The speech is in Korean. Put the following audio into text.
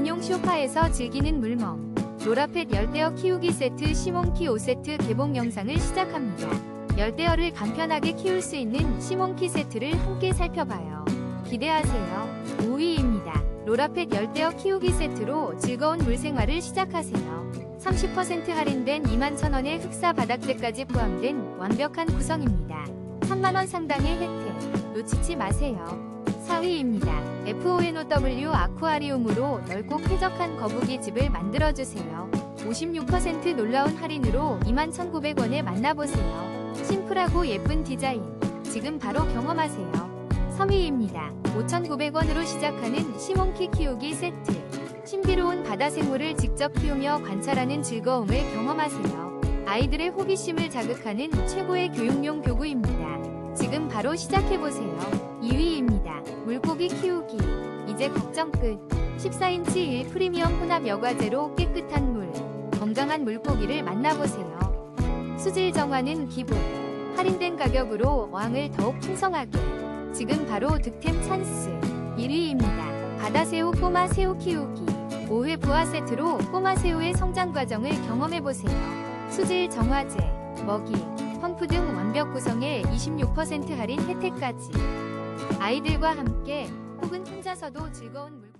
2인용 쇼파에서 즐기는 물멍. 로라펫 열대어 키우기 세트 시몬키 5세트 개봉 영상을 시작합니다. 열대어를 간편하게 키울 수 있는 시몬키 세트를 함께 살펴봐요. 기대하세요. 5위입니다. 로라펫 열대어 키우기 세트로 즐거운 물생활을 시작하세요. 30% 할인된 21,000원의 흑사 바닥재까지 포함된 완벽한 구성입니다. 3만원 상당의 혜택. 놓치지 마세요. 4위입니다. FONOW 아쿠아리움으로 넓고 쾌적한 거북이 집을 만들어주세요. 56% 놀라운 할인으로 21,900원에 만나보세요. 심플하고 예쁜 디자인. 지금 바로 경험하세요. 3위입니다. 5,900원으로 시작하는 시몬키 키우기 세트. 신비로운 바다 생물을 직접 키우며 관찰하는 즐거움을 경험하세요. 아이들의 호기심을 자극하는 최고의 교육용 교구입니다. 지금 바로 시작해보세요. 2위입니다. 물고기 키우기. 이제 걱정 끝. 14인치 1 프리미엄 혼합 여과제로 깨끗한 물. 건강한 물고기를 만나보세요. 수질 정화는 기본. 할인된 가격으로 어항을 더욱 풍성하게. 지금 바로 득템 찬스. 1위입니다. 바다새우 꼬마 새우 키우기. 5회 부화 세트로 꼬마 새우의 성장 과정을 경험해보세요. 수질 정화제, 먹이, 펌프 등 완벽 구성에 26% 할인 혜택까지. 아이들과 함께 혹은 혼자서도 즐거운 물